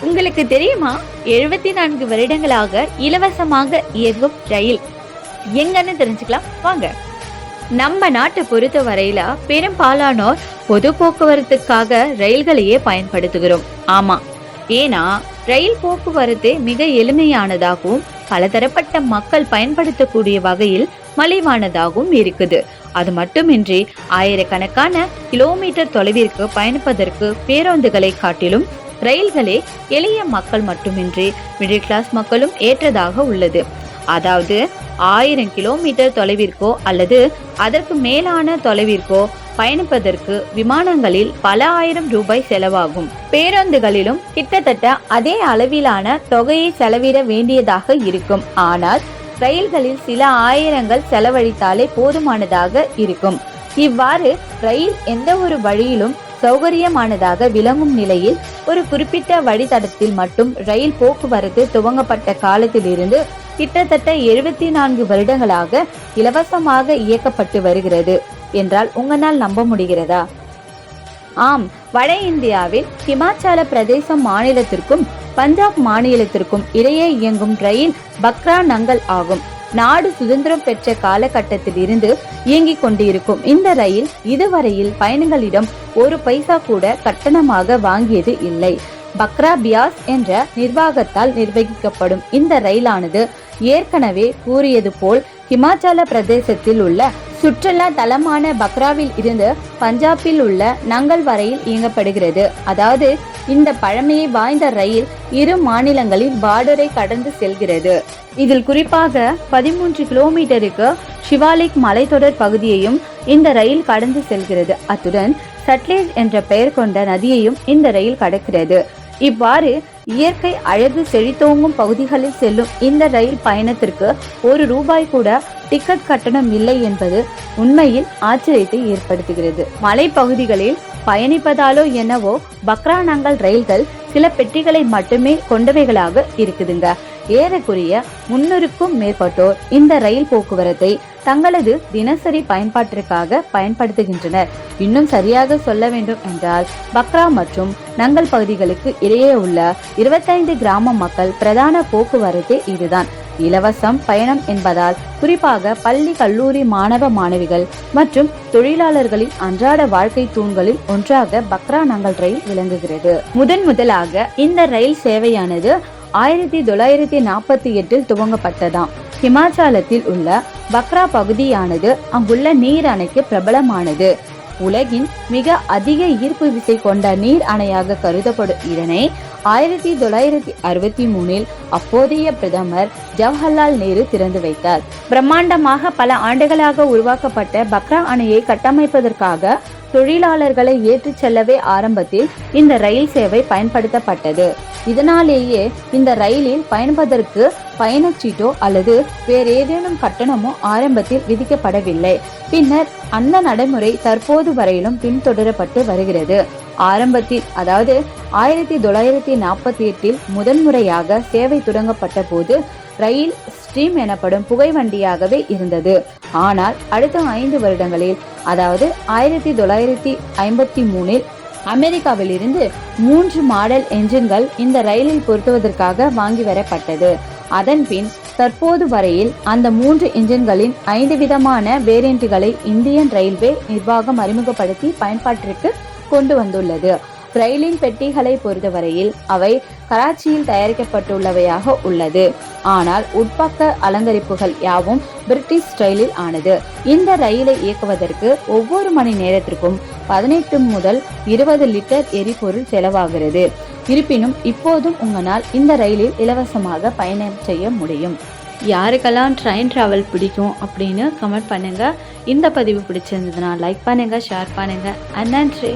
உங்களுக்கு தெரியுமா? எழுபத்தி நான்கு வருடங்களாக இலவசமாக இயங்கும் ரயில். எங்கன்னு தெரிஞ்சுக்கலாம்? வாங்க. நம்ம நாட்டை பொறுத்த வரையில பெரும்பாலானோர் பொது போக்குவரத்துக்காக ரயில்களையே பயன்படுத்துகிறோம். ஆமா. ஏன்னா ரயில் போக்குவரத்து மிக எளிமையானதாகவும் பலதரப்பட்ட மக்கள் பயன்படுத்தக்கூடிய வகையில் மலிவானதாகவும் இருக்குது. அது மட்டுமின்றி ஆயிரக்கணக்கான கிலோமீட்டர் தொலைவிற்கு பயணிப்பதற்கு பேருந்துகளை காட்டிலும் ரயில்களே எளிய மக்கள் மட்டுமின்றி மிடில் கிளாஸ் மக்களும் ஏற்றதாக உள்ளது. அதாவது ஆயிரம் கிலோமீட்டர் தொலைவிற்கோ அல்லது அதற்கு மேலான தொலைவிற்கோ பயணிப்பதற்கு விமானங்களில் பல ஆயிரம் ரூபாய் செலவாகும். பேருந்துகளிலும் கிட்டத்தட்ட அதே அளவிலான தொகையை செலவிட வேண்டியதாக இருக்கும். ஆனால் ரயில்களில் சில ஆயிரங்கள் செலவழித்தாலே போதுமானதாக இருக்கும். இவ்வாறு ரயில் எந்த ஒரு வழியிலும் சௌகரியமானதாக விளங்கும் நிலையில் ஒரு குறிப்பிட்ட வழித்தடத்தில் மட்டும் ரயில் போக்குவரத்து துவங்கப்பட்ட காலத்திலிருந்து கிட்டத்தட்ட எழுபத்தி நான்கு வருடங்களாக இலவசமாக இயக்கப்பட்டு வருகிறது. என்றால் உங்களால் நம்ப முடிகிறதா? ஆம் வட இந்தியாவில் ஹிமாச்சல பிரதேசம் மாநிலத்திற்கும் பஞ்சாப் மாநிலத்திற்கும் இடையே இயங்கும் ரயில் பக்ரா நங்கல் ஆகும். நாடு சுதந்திரம் பெற்ற காலகட்டத்தில் இருந்து இயங்கிக் கொண்டிருக்கும் இந்த ரயில் இதுவரையில் பயணிகளிடம் ஒரு பைசா கூட கட்டணமாக வாங்கியது இல்லை. பக்ரா பியாஸ் என்ற நிர்வாகத்தால் நிர்வகிக்கப்படும் இந்த ரயிலானது ஏற்கனவே கூறியது போல் ஹிமாச்சல பிரதேசத்தில் உள்ள சுற்றுலா தலமான பக்ராவில் இருந்து பஞ்சாபில் உள்ள நங்கல் வரையில் இயங்கப்படுகிறது. அதாவது இந்த பழமையை வாய்ந்த ரயில் இரு மாநிலங்களின் பார்டரை கடந்து செல்கிறது. இதில் குறிப்பாக பதிமூன்று கிலோமீட்டருக்கு சிவாலிக் மலைத்தொடர் பகுதியையும் இந்த ரயில் கடந்து செல்கிறது. அத்துடன் சட்லேஜ் என்ற பெயர் கொண்ட நதியையும் இந்த ரயில் கடக்கிறது. இவ்வாறு இயற்கை அழகு செழித்தோங்கும் பகுதிகளில் செல்லும் இந்த ரயில் பயணத்திற்கு ஒரு ரூபாய் கூட டிக்கெட் கட்டணம் இல்லை என்பது உண்மையில் ஆச்சரியத்தை ஏற்படுத்துகிறது. மலைப்பகுதிகளில் பயணிப்பதாலோ என்னவோ பக்ரானங்கல் ரயில்கள் சில பெட்டிகளை மட்டுமே கொண்டவைகளாக இருக்குதுங்க. ஏறக்குறைய முன்னூறுக்கும் மேற்பட்டோர் இந்த ரயில் போக்குவரத்தை தங்களது தினசரி பயன்பாட்டிற்காக பயன்படுத்துகின்றனர். இன்னும் சரியாக சொல்ல வேண்டும் என்றால் பக்ரா மற்றும் நங்கல் பகுதிகளுக்கு இடையே உள்ள இருபத்தைந்து கிராம மக்கள் பிரதான போக்குவரத்து இதுதான். இலவசம் பயணம் என்பதால் குறிப்பாக பள்ளி கல்லூரி மாணவ மாணவிகள் மற்றும் தொழிலாளர்களின் அன்றாட வாழ்க்கை தூண்களில் ஒன்றாக பக்ரா நாங்கள் ரயில் விளங்குகிறது. முதன் முதலாக இந்த ரயில் சேவையானது ஆயிரத்தி தொள்ளாயிரத்தி நாற்பத்தி எட்டில் துவங்கப்பட்டதாம். ஹிமாச்சலத்தில் உள்ள பக்ரா பகுதியானது அங்குள்ள நீர் அணைக்கு பிரபலமானது. உலகின் மிக அதிக ஈர்ப்பு விசை கொண்ட நீர் அணையாக கருதப்படும் இதனை ஆயிரத்தி தொள்ளாயிரத்தி அறுபத்தி மூணில் அப்போதைய பிரதமர் ஜவஹர்லால் நேரு திறந்து வைத்தார். பிரம்மாண்டமாக பல ஆண்டுகளாக உருவாக்கப்பட்ட பக்ரா அணையை கட்டமைப்பதற்காக தொழிலாளர்களை ஏற்றிச் செல்லவே ஆரம்பத்தில் இந்த ரயில் சேவை பயன்படுத்தப்பட்டது. இதனாலேயே இந்த ரயிலில் பயணிப்பதற்கு பயணச்சீட்டோ அல்லது வேறு ஏதேனும் கட்டணமோ ஆரம்பத்தில் விதிக்கப்படவில்லை. பின்னர் அந்த நடைமுறை தற்போது வரையிலும் பின்தொடரப்பட்டு வருகிறது. ஆரம்பத்தில் அதாவது ஆயிரத்தி தொள்ளாயிரத்தி நாற்பத்தி எட்டில் முதன்முறையாக சேவை தொடங்கப்பட்ட போது ரயில் ஸ்ட்ரீம் எனப்படும் புகை வண்டியாகவே இருந்தது. ஆனால் அடுத்த ஐந்து வருடங்களில் அதாவது ஆயிரத்தி தொள்ளாயிரத்தி ஐம்பத்தி மூணில் அமெரிக்காவிலிருந்து மூன்று மாடல் என்ஜின்கள் இந்த ரயிலில் பொருத்துவதற்காக வாங்கி வரப்பட்டது. அதன் பின் தற்போது வரையில் அந்த மூன்று என்ஜின்களின் ஐந்து விதமான வேரியண்ட்டுகளை இந்தியன் ரயில்வே நிர்வாகம் அறிமுகப்படுத்தி பயன்பாட்டிற்கு கொண்டு வந்துள்ளது. ரயிலின் பெட்டிகளை பொறுத்தவரையில் அவை கராச்சியில் தயாரிக்கப்பட்டுள்ளவையாக உள்ளது. ஆனால் உட்பக்க அலங்கரிப்புகள் யாவும் பிரிட்டிஷ் ஸ்டைலில் ஆனது. இந்த ரயிலை இயக்குவதற்கு ஒவ்வொரு மணி நேரத்திற்கும் பதினெட்டு முதல் இருபது லிட்டர் எரிபொருள் செலவாகிறது. இருப்பினும் இப்போதும் உங்களால் இந்த ரயிலில் இலவசமாக பயணம் செய்ய முடியும். யாருக்கெல்லாம் ட்ரெயின் ட்ராவல் பிடிக்கும் அப்படின்னு கமெண்ட் பண்ணுங்கள் இந்த பதிவு பிடிச்சிருந்ததுன்னா லைக் பண்ணுங்கள் ஷேர் பண்ணுங்கள் அண்ட் நன்றி.